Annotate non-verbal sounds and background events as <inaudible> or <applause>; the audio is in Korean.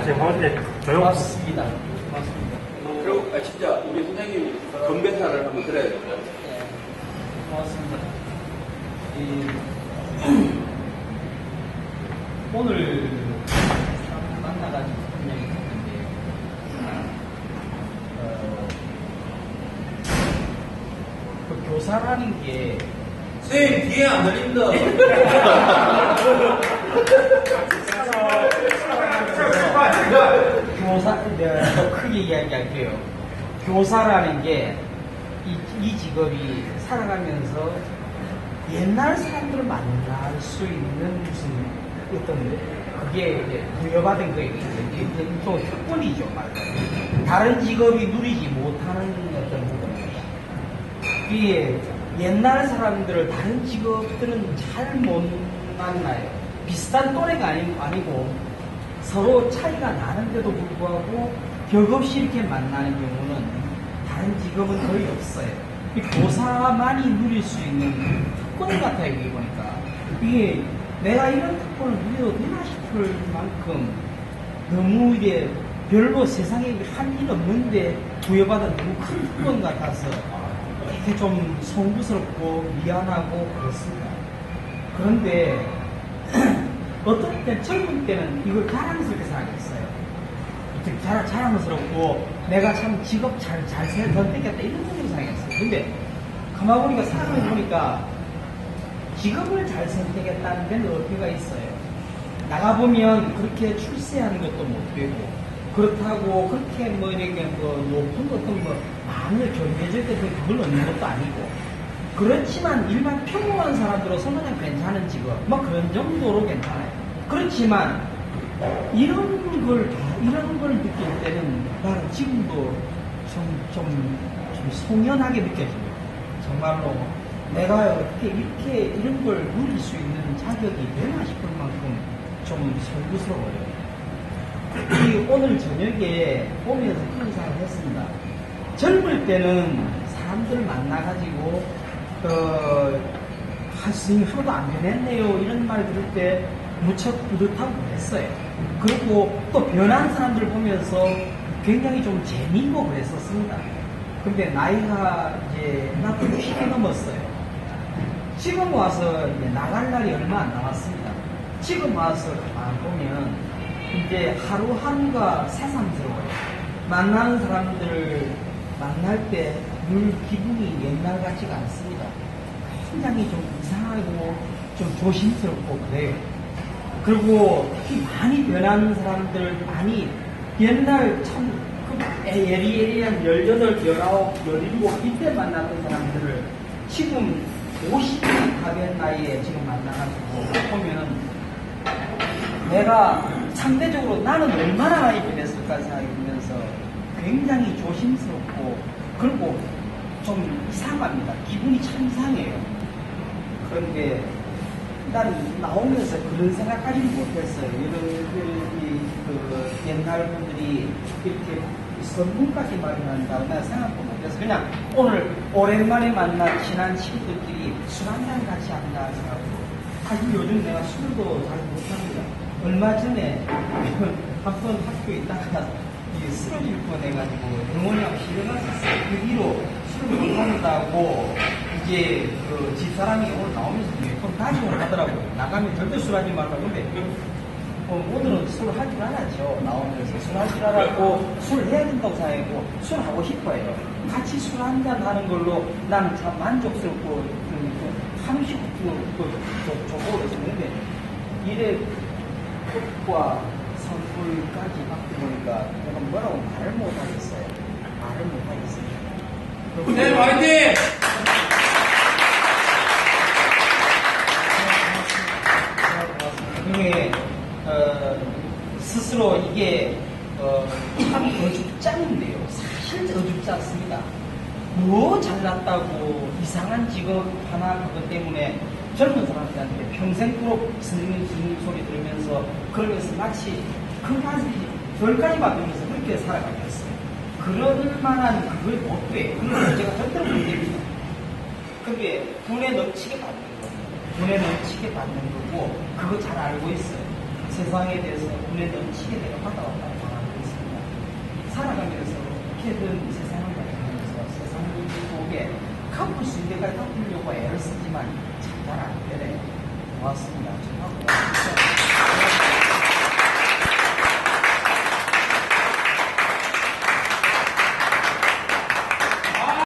지금 가운데 조용. 맞습니다. 맞습니다. 그리고 아, 진짜 우리 선생님 건배사를 한번 드려야 돼요. 네, 고맙습니다. 이, <clears throat> 오늘 참 만나가지고 분명히 했는데, 어, 그 교사라는 게 선생님 뒤에 안 들린다. <laughs> <laughs> 교사, 내가 더 크게 이야기할게요. 교사라는 게, 이, 이 직업이 살아가면서 옛날 사람들을 만날 수 있는 무슨 어떤, 그게 이제 부여받은 거예요. 또 특권이죠, 말하자면. 다른 직업이 누리지 못하는 어떤 부분입니다. 이게 옛날 사람들을 다른 직업들은 잘 못 만나요. 비슷한 또래가 아니, 아니고 서로 차이가 나는데도 불구하고 벽 없이 이렇게 만나는 경우는 다른 직업은 거의 없어요. 이 교사만이 누릴 수 있는 특권 같아요, 이게 보니까. 이게 내가 이런 특권을 누려도 되나 싶을 만큼 너무 이게 별로 세상에 할일 없는데 부여받은 너무 큰 특권 같아서 되게 좀 송구스럽고 미안하고 그렇습니다. 그런데 <clears throat> 어떤 때 젊은 때는 이걸 자랑스럽게. 되게 자랑, 자랑스럽고 내가 참 직업 잘, 잘 선택했다 이런 생각을 생각했어요. 근데 가만 보니까 사람을 보니까 직업을 잘 선택했다는 데는 어폐가 있어요. 나가보면 그렇게 출세하는 것도 못 되고 그렇다고 그렇게 뭐 이렇게 뭐 높은 어떤 뭐 견뎌줄 때 그걸 얻는 것도 아니고 그렇지만 일반 평범한 사람들로서 그냥 괜찮은 직업 뭐 그런 정도로 괜찮아요. 그렇지만 이런 걸 다- 이런 걸 느낄 때는 나는 지금도 좀 좀 좀 송연하게 느껴집니다. 정말로 내가 이렇게 이렇게 이런 걸 누릴 수 있는 자격이 되나 싶을 만큼 좀 설구스러워요. 이 오늘 저녁에 오면서 그런 생각을 했습니다. 젊을 때는 사람들을 만나가지고, 어, 아, 스님 하나도 안 변했네요. 이런 말 들을 때 무척 뿌듯하고 그랬어요. 그리고 또 변한 사람들 보면서 굉장히 좀 재미있고 그랬었습니다. 근데 나이가 이제 나도 60이 넘었어요. 지금 와서 이제 나갈 날이 얼마 안 남았습니다. 지금 와서 가만 보면 이제 하루하루가 새삼스러워요. 만나는 사람들을 만날 때 늘 기분이 옛날 같지가 않습니다. 굉장히 좀 이상하고 좀 조심스럽고 그래요. 그리고 특히 많이 변한 사람들 많이 옛날 참 그 예리예리한 18, 19, 17 이때 만났던 사람들을 지금 50이 다된 나이에 지금 만나가지고 보면은 내가 상대적으로 나는 얼마나 많이 변했을까 생각이 들면서 굉장히 조심스럽고 그리고 좀 이상합니다. 기분이 참 이상해요. 그런데 난 나오면서 그런 생각까지는 못했어요. 이런 그, 옛날 분들이 이렇게 선물까지 마련한다고 난 생각도 못해서 그냥 오늘 오랜만에 만난 친한 친구들끼리 술 한잔 같이 한다 생각하고 사실 요즘 내가 술도 잘 못합니다. 얼마 전에 <laughs> 한 번 학교에 있다가 쓰러질 뻔해가지고 병원이하고 실려갔었어요. 그 뒤로 술을 못한다고 이제 그 집사람이 오늘 나오면서 몇번 다짐을 하더라고요. 나가면 절대 술 하지 말라고. 근데 어, 오늘은 술 할 줄 알았죠. 나오면서 술 할 줄 알았고 술 해야 된다고 생각했고 술 하고 싶어요. 같이 술 한잔 하는 걸로 나는 참 만족스럽고 그, 그 그, 그, 좋고 그랬었는데 이래 꽃과 선물까지 받고 보니까 내가 뭐라고 말을 못하겠어요. 말을 못하겠어요. 선생님 화이팅! 스스로 이게 어, 참 어줍잖은데요. 사실 어줍지 않습니다. 뭐 잘났다고 이상한 직업 하나 그것 때문에 젊은 사람들한테 평생토록 스님 스님 소리 들으면서 그러면서 마치 큰가지 별까지 받으면서 그렇게 살아가겠어요. 그럴 만한 그걸 못 돼. 그걸 제가 절대로 못 됩니다. 그게 돈에 넘치게 받는 거예요. 돈에 넘치게 받는 거고 그거 잘 알고 있어요. 세상에 대해서 눈에 넘치게 되어 왔다 갔다 하고 있습니다. 살아가면서 어떻게든 세상을 바라보면서 세상을 속에 갚을 수 있는 데까지 갚으려고 애를 쓰지만 잘안 되네. 고맙습니다. 정말 고맙습니다.